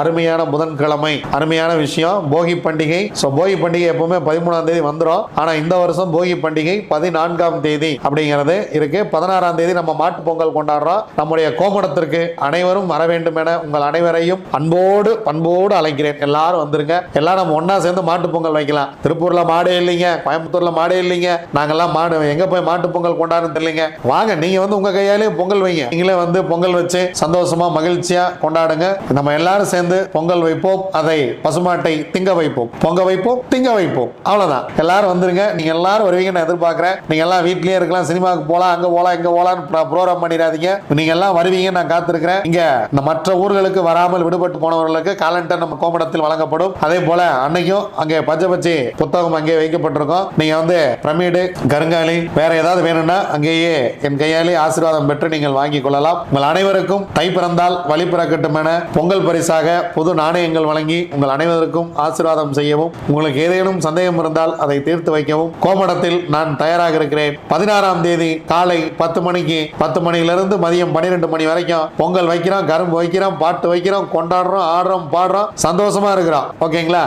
அருமையான புதன்கிழமை. அருமையான விஷயம். போகி பண்டிகை. ஸோ போகி பண்டிகை எப்பவுமே பதிமூணாம் தேதி வந்துடும் ஆனால் இந்த வருஷம் போகி பண்டிகை பதினான்காம் தேதி அப்படிங்கிறது இருக்கு. பதினாறாம் தேதி நம்ம மாட்டு பொங்கல் கொண்டாடுறோம். நம்முடைய கோமடத்திற்கு அனைவரும் வர வேண்டும் என உங்கள் அனைவரையும் அன்போடு பண்போடு அழைக்கிறேன். எல்லாரும் வந்துருங்க. எல்லாரும் நம்ம ஒன்னா சேர்ந்து மாட்டு பொங்கல் வைக்கலாம். திருப்பூர்ல மாடே இல்லைங்க. கோயம்புத்தூர்ல மாடே இல்லைங்க. நாங்கெல்லாம் மாடு எங்க போய் மாட்டு பொங்கல் கொண்டாடுறது இல்லைங்க வாங்க நீங்க வந்து உங்க கையாலே பொங்கல் வைங்க. நீங்களே வந்து பொங்கல் வச்சு சந்தோஷமா மகிழ்ச்சியா கொண்டாடுங்க. நம்ம எல்லாரும் சேர்ந்து பொங்கல் வைப்போம். அதை பசுமாட்டை திங்க வைப்போம். பொங்க வைப்போம் திங்க வைப்போம். அவ்வளவுதான். எல்லாரும் வந்துருங்க. நீங்க எல்லாரும் வருவீங்க நான் எதிர்பார்க்கிறேன். நீங்க எல்லாம் வீட்லயே இருக்கலாம் சினிமாவுக்கு போலாம் அங்க போலாம் இங்க போலாம் ப்ரோக்ராம் பண்ணிடாதீங்க. நீங்க எல்லாம் வருவீங்க நான் காத்திருக்கிறேன். இங்க இந்த மற்ற ஊர்களுக்கு வராமல் விடுபட்டு போனவர்களுக்கு காலண்டர் நம்ம கோமடத்தில் வழங்கப்படும். அதே போல அன்னைக்கும் அங்கே பச்சை புத்தகம் அங்கே வைக்கப்பட்டிருக்கும். நீங்க வந்து பிரமிடு கருங்காலி வேற ஏதாவது வேணும்னா அங்கேயே என் கையாலே ஆசீர்வாதம் பெற்று நீங்கள் வாங்கிக் கொள்ளலாம். உங்கள் அனைவருக்கும் தை பிறந்தால் வழி பிறக்கட்டும் என பொங்கல் பரிசாக புது நாணயங்கள் வழங்கி உங்கள் அனைவருக்கும் ஆசீர்வாதம் செய்யவும் உங்களுக்கு ஏதேனும் சந்தேகம் இருந்தால் அதை தீர்த்து வைக்கவும். கோமடத்தில் நான் தயாராக இருக்கிறேன். பதினாறாம் தேதி காலை பத்து மணிக்கு பத்து மணியிலிருந்து மதியம் பன்னிரெண்டு மணி வரைக்கும் பொங்கல் வைக்கிறோம் கரும்பு வைக்கிறோம் பாட்டு வைக்கிறோம் கொண்டாடுறோம் ஆடுறோம் பாடுறோம் சந்தோஷமா இருக்கிறோம். ஓகேங்களா?